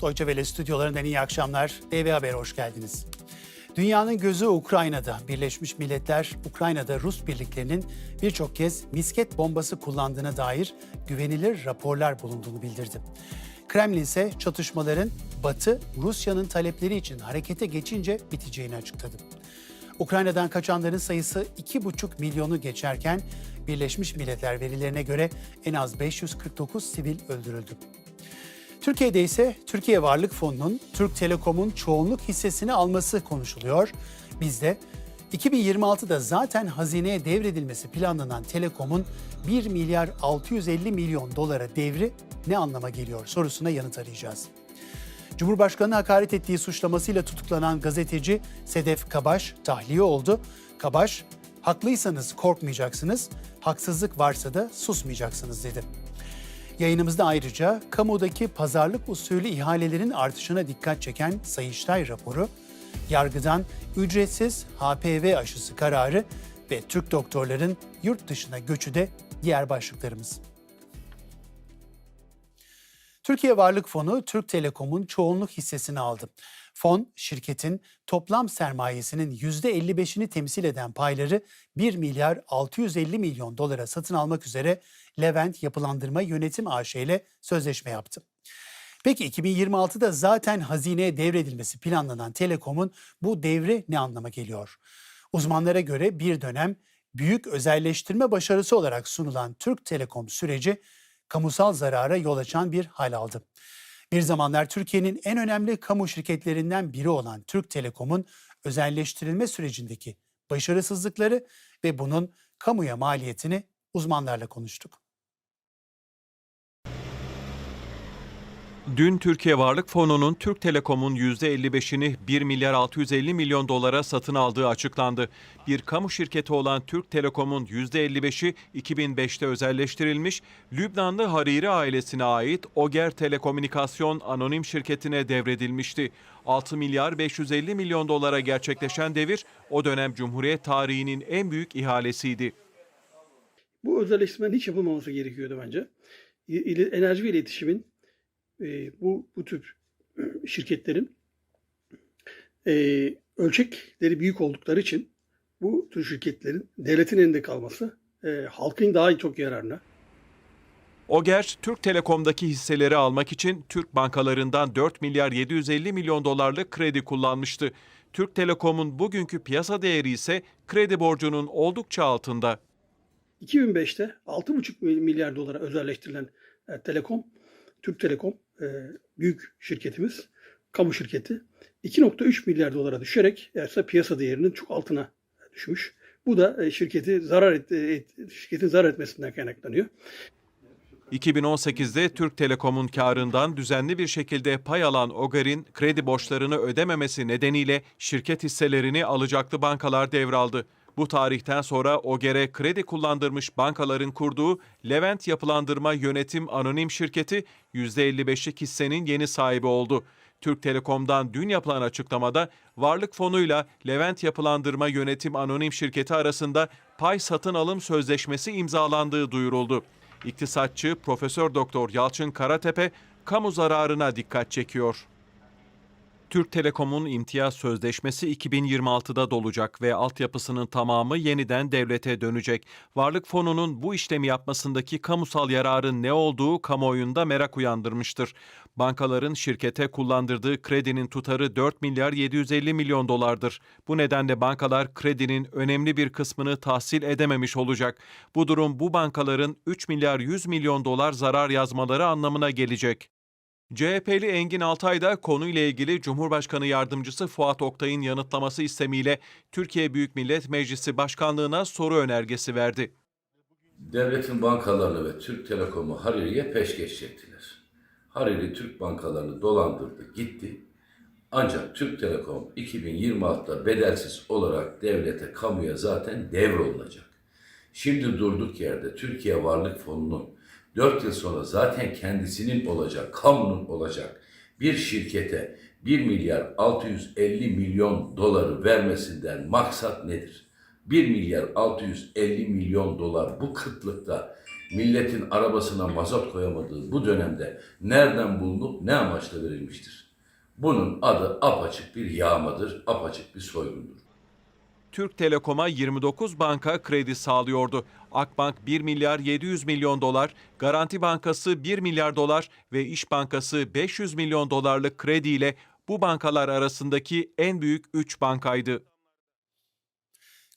Deutsche Welle stüdyolarından iyi akşamlar. DV Haber'e hoş geldiniz. Dünyanın gözü Ukrayna'da. Birleşmiş Milletler, Ukrayna'da Rus birliklerinin birçok kez misket bombası kullandığına dair güvenilir raporlar bulunduğunu bildirdi. Kremlin ise çatışmaların Batı, Rusya'nın talepleri için harekete geçince biteceğini açıkladı. Ukrayna'dan kaçanların sayısı 2,5 milyonu geçerken Birleşmiş Milletler verilerine göre en az 549 sivil öldürüldü. Türkiye'de ise Türkiye Varlık Fonu'nun Türk Telekom'un çoğunluk hissesini alması konuşuluyor. Biz de 2026'da zaten hazineye devredilmesi planlanan Telekom'un 1 milyar 650 milyon dolara devri ne anlama geliyor sorusuna yanıt arayacağız. Cumhurbaşkanı hakaret ettiği suçlamasıyla tutuklanan gazeteci Sedef Kabaş tahliye oldu. Kabaş, haklıysanız korkmayacaksınız, haksızlık varsa da susmayacaksınız dedi. Yayınımızda ayrıca kamudaki pazarlık usulü ihalelerin artışına dikkat çeken Sayıştay raporu, yargıdan ücretsiz HPV aşısı kararı ve Türk doktorların yurt dışına göçü de diğer başlıklarımız. Türkiye Varlık Fonu Türk Telekom'un çoğunluk hissesini aldı. Fon, şirketin toplam sermayesinin %55'ini temsil eden payları 1 milyar 650 milyon dolara satın almak üzere Levent Yapılandırma Yönetim AŞ ile sözleşme yaptı. Peki 2026'da zaten hazineye devredilmesi planlanan Telekom'un bu devri ne anlama geliyor? Uzmanlara göre bir dönem büyük özelleştirme başarısı olarak sunulan Türk Telekom süreci kamusal zarara yol açan bir hal aldı. Bir zamanlar Türkiye'nin en önemli kamu şirketlerinden biri olan Türk Telekom'un özelleştirilme sürecindeki başarısızlıkları ve bunun kamuya maliyetini uzmanlarla konuştuk. Dün Türkiye Varlık Fonu'nun Türk Telekom'un %55'ini 1 milyar 650 milyon dolara satın aldığı açıklandı. Bir kamu şirketi olan Türk Telekom'un %55'i 2005'te özelleştirilmiş, Lübnanlı Hariri ailesine ait Oger Telekomünikasyon Anonim Şirketi'ne devredilmişti. 6 milyar 550 milyon dolara gerçekleşen devir o dönem Cumhuriyet tarihinin en büyük ihalesiydi. Bu özelleştirmenin hiç yapılmaması gerekiyordu bence. Enerji ve iletişimin e, bu bu tür şirketlerin e, ölçekleri büyük oldukları için bu tür şirketlerin devletin elinde kalması e, halkın daha çok yararına. Oger, Türk Telekom'daki hisseleri almak için Türk bankalarından 4 milyar 750 milyon dolarlık kredi kullanmıştı. Türk Telekom'un bugünkü piyasa değeri ise kredi borcunun oldukça altında. 2005'te 6,5 milyar dolara özelleştirilen e, Telekom, Türk Telekom e, büyük şirketimiz, kamu şirketi 2,3 milyar dolara düşerek ise piyasa değerinin çok altına düşmüş. Bu da e, şirketi zarar et, et- şirketin zarar etmesinden kaynaklanıyor. 2018'de Türk Telekom'un karından düzenli bir şekilde pay alan Oger'in kredi borçlarını ödememesi nedeniyle şirket hisselerini alacaklı bankalar devraldı. Bu tarihten sonra Oger'e kredi kullandırmış bankaların kurduğu Levent Yapılandırma Yönetim Anonim Şirketi %55'lik hissenin yeni sahibi oldu. Türk Telekom'dan dün yapılan açıklamada Varlık Fonu'yla Levent Yapılandırma Yönetim Anonim Şirketi arasında pay satın alım sözleşmesi imzalandığı duyuruldu. İktisatçı Profesör Doktor Yalçın Karatepe kamu zararına dikkat çekiyor. Türk Telekom'un imtiyaz sözleşmesi 2026'da dolacak ve altyapısının tamamı yeniden devlete dönecek. Varlık Fonu'nun bu işlemi yapmasındaki kamusal yararın ne olduğu kamuoyunda merak uyandırmıştır. Bankaların şirkete kullandırdığı kredinin tutarı 4 milyar 750 milyon dolardır. Bu nedenle bankalar kredinin önemli bir kısmını tahsil edememiş olacak. Bu durum bu bankaların 3 milyar 100 milyon dolar zarar yazmaları anlamına gelecek. CHP'li Engin Altay da konuyla ilgili Cumhurbaşkanı Yardımcısı Fuat Oktay'ın yanıtlaması istemiyle Türkiye Büyük Millet Meclisi Başkanlığına soru önergesi verdi. Devletin bankalarını ve Türk Telekom'u Hariri'ye peşkeş çektiler. Hariri Türk bankalarını dolandırdı, gitti. Ancak Türk Telekom 2026'da bedelsiz olarak devlete, kamuya zaten devrolunacak. Şimdi durduk yerde Türkiye Varlık Fonu'nun 4 yıl sonra zaten kendisinin olacak, kamunun olacak bir şirkete 1 milyar 650 milyon doları vermesinden maksat nedir? 1 milyar 650 milyon dolar bu kıtlıkta milletin arabasına mazot koyamadığı bu dönemde nereden bulunup ne amaçla verilmiştir? Bunun adı apaçık bir yağmadır, apaçık bir soygundur. Türk Telekom'a 29 banka kredi sağlıyordu. Akbank 1 milyar 700 milyon dolar, Garanti Bankası 1 milyar dolar ve İş Bankası 500 milyon dolarlık krediyle bu bankalar arasındaki en büyük 3 bankaydı.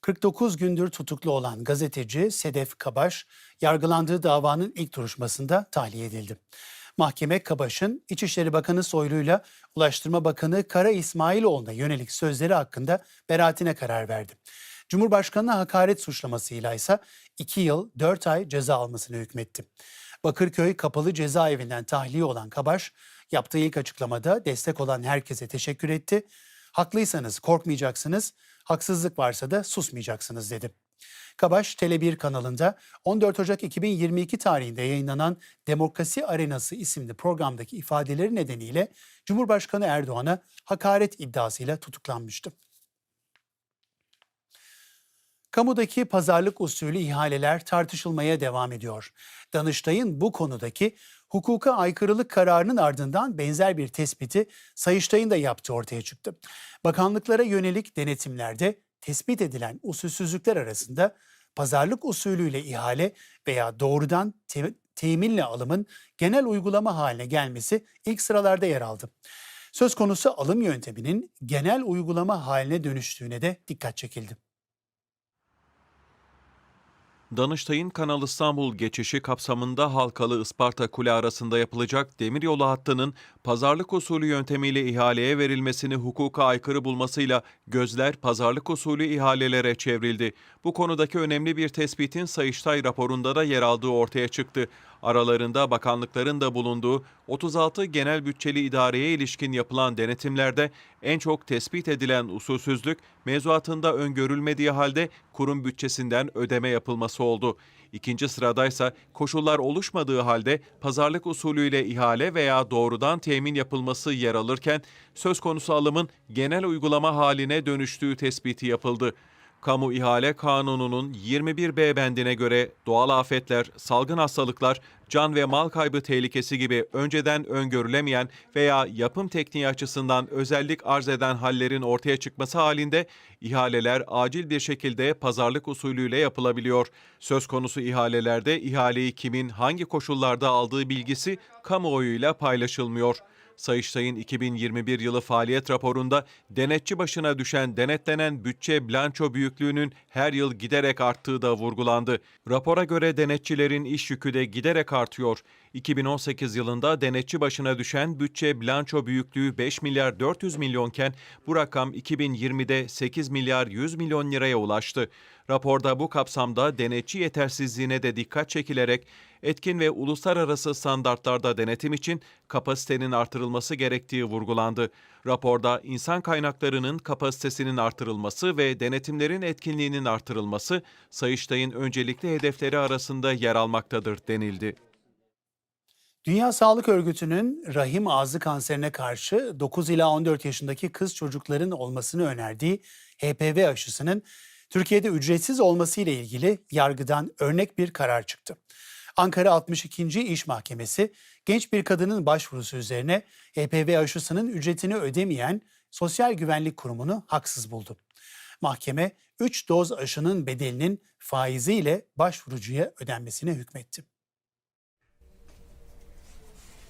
49 gündür tutuklu olan gazeteci Sedef Kabaş, yargılandığı davanın ilk duruşmasında tahliye edildi. Mahkeme Kabaş'ın İçişleri Bakanı Soylu'yla Ulaştırma Bakanı Kara İsmailoğlu'na yönelik sözleri hakkında beraatine karar verdi. Cumhurbaşkanına hakaret suçlamasıyla ise 2 yıl 4 ay ceza almasını hükmetti. Bakırköy Kapalı Cezaevinden tahliye olan Kabaş, yaptığı ilk açıklamada destek olan herkese teşekkür etti. Haklıysanız korkmayacaksınız, haksızlık varsa da susmayacaksınız dedi. Kabaş Tele1 kanalında 14 Ocak 2022 tarihinde yayınlanan Demokrasi Arenası isimli programdaki ifadeleri nedeniyle Cumhurbaşkanı Erdoğan'a hakaret iddiasıyla tutuklanmıştı. Kamudaki pazarlık usulü ihaleler tartışılmaya devam ediyor. Danıştay'ın bu konudaki hukuka aykırılık kararının ardından benzer bir tespiti Sayıştay'ın da yaptığı ortaya çıktı. Bakanlıklara yönelik denetimlerde tespit edilen usulsüzlükler arasında pazarlık usulüyle ihale veya doğrudan te- teminle alımın genel uygulama haline gelmesi ilk sıralarda yer aldı. Söz konusu alım yönteminin genel uygulama haline dönüştüğüne de dikkat çekildi. Danıştay'ın Kanal İstanbul geçişi kapsamında Halkalı Isparta Kule arasında yapılacak demiryolu hattının pazarlık usulü yöntemiyle ihaleye verilmesini hukuka aykırı bulmasıyla gözler pazarlık usulü ihalelere çevrildi. Bu konudaki önemli bir tespitin Sayıştay raporunda da yer aldığı ortaya çıktı. Aralarında bakanlıkların da bulunduğu 36 genel bütçeli idareye ilişkin yapılan denetimlerde en çok tespit edilen usulsüzlük mevzuatında öngörülmediği halde kurum bütçesinden ödeme yapılması oldu. İkinci sıradaysa koşullar oluşmadığı halde pazarlık usulüyle ihale veya doğrudan temin yapılması yer alırken söz konusu alımın genel uygulama haline dönüştüğü tespiti yapıldı. Kamu İhale Kanunu'nun 21B bendine göre doğal afetler, salgın hastalıklar, can ve mal kaybı tehlikesi gibi önceden öngörülemeyen veya yapım tekniği açısından özellik arz eden hallerin ortaya çıkması halinde ihaleler acil bir şekilde pazarlık usulüyle yapılabiliyor. Söz konusu ihalelerde ihaleyi kimin hangi koşullarda aldığı bilgisi kamuoyuyla paylaşılmıyor. Sayıştay'ın 2021 yılı faaliyet raporunda denetçi başına düşen denetlenen bütçe bilanço büyüklüğünün her yıl giderek arttığı da vurgulandı. Rapora göre denetçilerin iş yükü de giderek artıyor. 2018 yılında denetçi başına düşen bütçe bilanço büyüklüğü 5 milyar 400 milyonken bu rakam 2020'de 8 milyar 100 milyon liraya ulaştı. Raporda bu kapsamda denetçi yetersizliğine de dikkat çekilerek etkin ve uluslararası standartlarda denetim için kapasitenin artırılması gerektiği vurgulandı. Raporda insan kaynaklarının kapasitesinin artırılması ve denetimlerin etkinliğinin artırılması Sayıştay'ın öncelikli hedefleri arasında yer almaktadır denildi. Dünya Sağlık Örgütü'nün rahim ağzı kanserine karşı 9 ila 14 yaşındaki kız çocukların olmasını önerdiği HPV aşısının Türkiye'de ücretsiz olması ile ilgili yargıdan örnek bir karar çıktı. Ankara 62. İş Mahkemesi genç bir kadının başvurusu üzerine HPV aşısının ücretini ödemeyen Sosyal Güvenlik Kurumu'nu haksız buldu. Mahkeme 3 doz aşının bedelinin faiziyle başvurucuya ödenmesine hükmetti.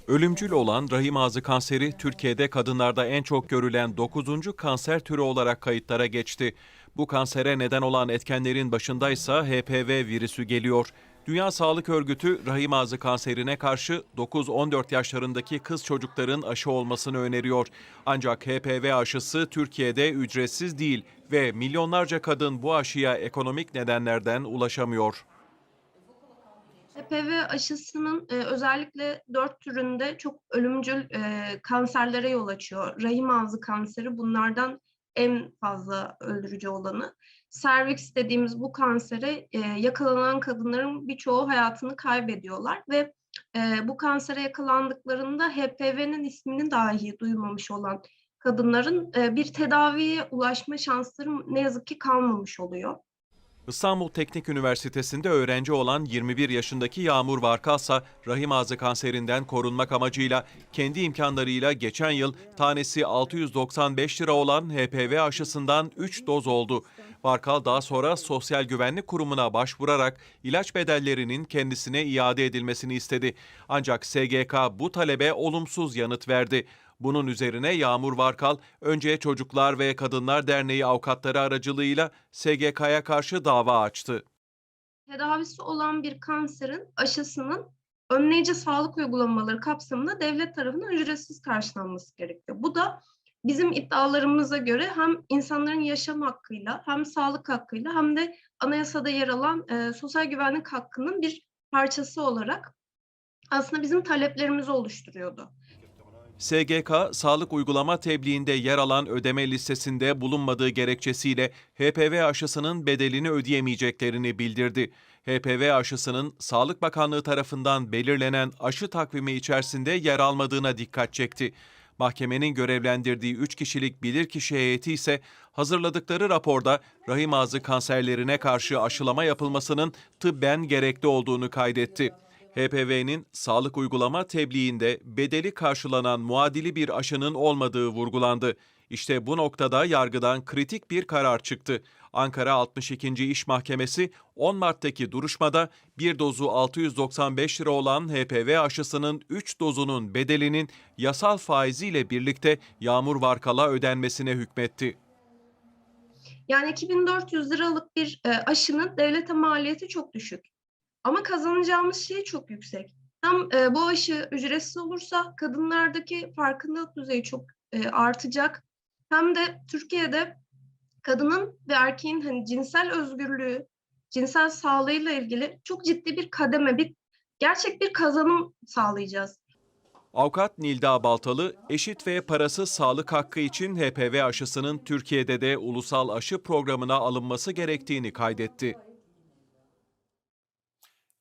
Ölümcül olan rahim ağzı kanseri Türkiye'de kadınlarda en çok görülen 9. kanser türü olarak kayıtlara geçti. Bu kansere neden olan etkenlerin başındaysa HPV virüsü geliyor. Dünya Sağlık Örgütü rahim ağzı kanserine karşı 9-14 yaşlarındaki kız çocukların aşı olmasını öneriyor. Ancak HPV aşısı Türkiye'de ücretsiz değil ve milyonlarca kadın bu aşıya ekonomik nedenlerden ulaşamıyor. HPV aşısının e, özellikle dört türünde çok ölümcül e, kanserlere yol açıyor. Rahim ağzı kanseri bunlardan en fazla öldürücü olanı. Cervix dediğimiz bu kansere e, yakalanan kadınların birçoğu hayatını kaybediyorlar ve e, bu kansere yakalandıklarında HPV'nin ismini dahi duymamış olan kadınların e, bir tedaviye ulaşma şansları ne yazık ki kalmamış oluyor. İstanbul Teknik Üniversitesi'nde öğrenci olan 21 yaşındaki Yağmur Varkalsa rahim ağzı kanserinden korunmak amacıyla kendi imkanlarıyla geçen yıl tanesi 695 lira olan HPV aşısından 3 doz oldu. Varkal daha sonra Sosyal Güvenlik Kurumu'na başvurarak ilaç bedellerinin kendisine iade edilmesini istedi. Ancak SGK bu talebe olumsuz yanıt verdi. Bunun üzerine Yağmur Varkal önce Çocuklar ve Kadınlar Derneği avukatları aracılığıyla SGK'ya karşı dava açtı. Tedavisi olan bir kanserin aşısının önleyici sağlık uygulamaları kapsamında devlet tarafından ücretsiz karşılanması gerekiyor. Bu da bizim iddialarımıza göre hem insanların yaşam hakkıyla hem sağlık hakkıyla hem de anayasada yer alan e, sosyal güvenlik hakkının bir parçası olarak aslında bizim taleplerimizi oluşturuyordu. SGK, sağlık uygulama tebliğinde yer alan ödeme listesinde bulunmadığı gerekçesiyle HPV aşısının bedelini ödeyemeyeceklerini bildirdi. HPV aşısının Sağlık Bakanlığı tarafından belirlenen aşı takvimi içerisinde yer almadığına dikkat çekti. Mahkemenin görevlendirdiği 3 kişilik bilirkişi heyeti ise hazırladıkları raporda rahim ağzı kanserlerine karşı aşılama yapılmasının tıbben gerekli olduğunu kaydetti. HPV'nin sağlık uygulama tebliğinde bedeli karşılanan muadili bir aşının olmadığı vurgulandı. İşte bu noktada yargıdan kritik bir karar çıktı. Ankara 62. İş Mahkemesi 10 Mart'taki duruşmada bir dozu 695 lira olan HPV aşısının 3 dozunun bedelinin yasal faiziyle birlikte Yağmur Varkal'a ödenmesine hükmetti. Yani 2400 liralık bir e, aşının devlete maliyeti çok düşük. Ama kazanacağımız şey çok yüksek. Hem e, bu aşı ücretsiz olursa kadınlardaki farkındalık düzeyi çok e, artacak. Hem de Türkiye'de kadının ve erkeğin hani cinsel özgürlüğü, cinsel sağlığıyla ilgili çok ciddi bir kademe, bir gerçek bir kazanım sağlayacağız. Avukat Nilda Baltalı, eşit ve parasız sağlık hakkı için HPV aşısının Türkiye'de de ulusal aşı programına alınması gerektiğini kaydetti.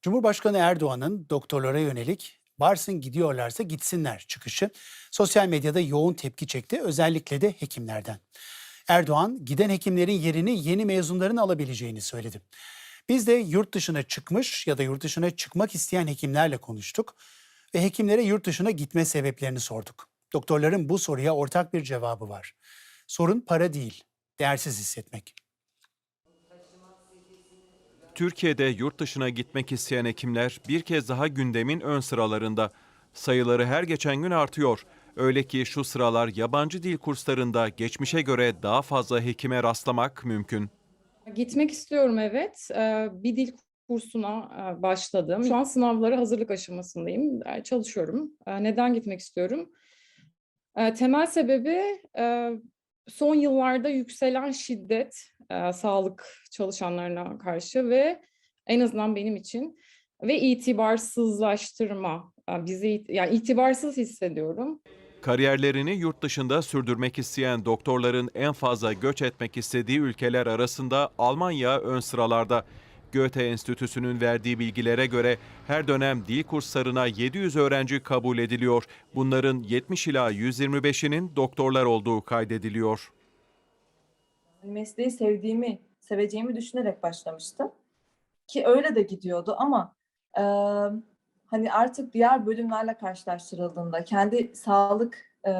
Cumhurbaşkanı Erdoğan'ın doktorlara yönelik varsın gidiyorlarsa gitsinler çıkışı sosyal medyada yoğun tepki çekti özellikle de hekimlerden. Erdoğan giden hekimlerin yerini yeni mezunların alabileceğini söyledi. Biz de yurt dışına çıkmış ya da yurt dışına çıkmak isteyen hekimlerle konuştuk ve hekimlere yurt dışına gitme sebeplerini sorduk. Doktorların bu soruya ortak bir cevabı var. Sorun para değil, değersiz hissetmek. Türkiye'de yurt dışına gitmek isteyen hekimler bir kez daha gündemin ön sıralarında. Sayıları her geçen gün artıyor. Öyle ki şu sıralar yabancı dil kurslarında geçmişe göre daha fazla hekime rastlamak mümkün. Gitmek istiyorum evet. Ee, Bir dil kursuna e, başladım. Şu an sınavlara hazırlık aşamasındayım. E, Çalışıyorum. E, Neden gitmek istiyorum? Temel sebebi son yıllarda yükselen şiddet e, sağlık çalışanlarına karşı ve en azından benim için ve itibarsızlaştırma. E, Bizi yani itibarsız hissediyorum. Kariyerlerini yurt dışında sürdürmek isteyen doktorların en fazla göç etmek istediği ülkeler arasında Almanya ön sıralarda. Goethe Enstitüsü'nün verdiği bilgilere göre her dönem dil kurslarına 700 öğrenci kabul ediliyor. Bunların 70 ila 125'inin doktorlar olduğu kaydediliyor. Mesleği sevdiğimi, seveceğimi düşünerek başlamıştım. Ki öyle de gidiyordu ama e, hani artık diğer bölümlerle karşılaştırıldığında, kendi sağlık e,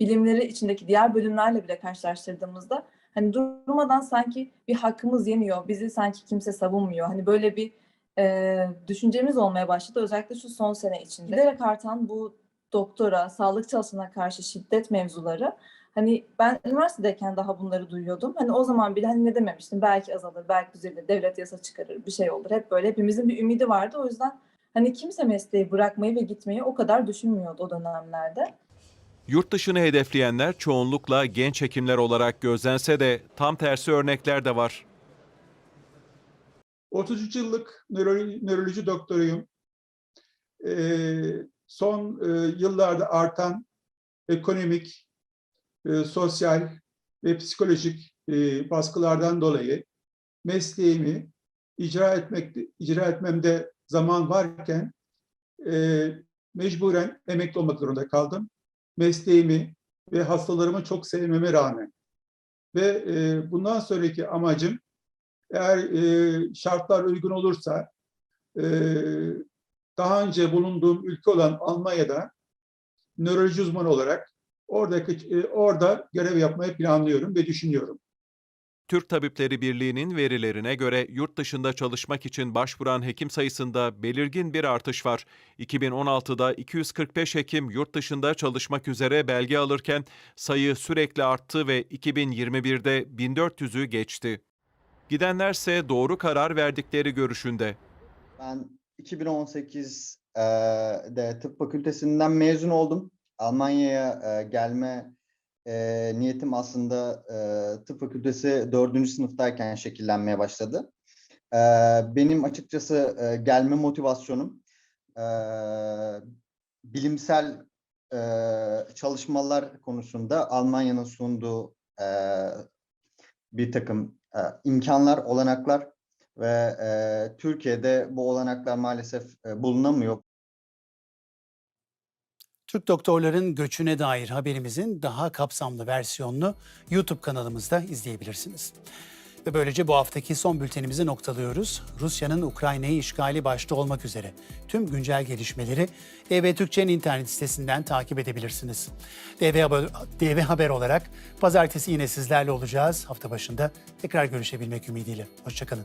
bilimleri içindeki diğer bölümlerle bile karşılaştırdığımızda hani durmadan sanki bir hakkımız yeniyor, bizi sanki kimse savunmuyor. Hani böyle bir e, düşüncemiz olmaya başladı özellikle şu son sene içinde. Giderek artan bu doktora, sağlık çalışanına karşı şiddet mevzuları Hani ben üniversitedeyken daha bunları duyuyordum. Hani o zaman bile hani ne dememiştim. Belki azalır, belki düzelir, devlet yasa çıkarır, bir şey olur. Hep böyle hepimizin bir ümidi vardı. O yüzden hani kimse mesleği bırakmayı ve gitmeyi o kadar düşünmüyordu o dönemlerde. Yurt dışını hedefleyenler çoğunlukla genç hekimler olarak gözlense de tam tersi örnekler de var. 33 yıllık nöroloji, nöroloji doktoruyum. Ee, son e, yıllarda artan ekonomik, e, sosyal ve psikolojik e, baskılardan dolayı mesleğimi icra etmek icra etmemde zaman varken e, mecburen emekli olmak zorunda kaldım. Mesleğimi ve hastalarımı çok sevmeme rağmen ve e, bundan sonraki amacım Eğer e, şartlar uygun olursa e, daha önce bulunduğum ülke olan Almanya'da nöroloji uzmanı olarak oradaki e, orada görev yapmayı planlıyorum ve düşünüyorum. Türk Tabipleri Birliği'nin verilerine göre yurt dışında çalışmak için başvuran hekim sayısında belirgin bir artış var. 2016'da 245 hekim yurt dışında çalışmak üzere belge alırken sayı sürekli arttı ve 2021'de 1400'ü geçti. Gidenlerse doğru karar verdikleri görüşünde. Ben 2018'de tıp fakültesinden mezun oldum. Almanya'ya e, gelme e, niyetim aslında e, tıp fakültesi 4. sınıftayken şekillenmeye başladı. E, Benim açıkçası e, gelme motivasyonum e, bilimsel e, çalışmalar konusunda Almanya'nın sunduğu e, bir takım e, imkanlar, olanaklar ve e, Türkiye'de bu olanaklar maalesef e, bulunamıyor. Türk doktorların göçüne dair haberimizin daha kapsamlı versiyonunu YouTube kanalımızda izleyebilirsiniz. Ve böylece bu haftaki son bültenimizi noktalıyoruz. Rusya'nın Ukrayna'yı işgali başta olmak üzere tüm güncel gelişmeleri DV Türkçe'nin internet sitesinden takip edebilirsiniz. DV Haber, DV Haber olarak pazartesi yine sizlerle olacağız. Hafta başında tekrar görüşebilmek ümidiyle. Hoşçakalın.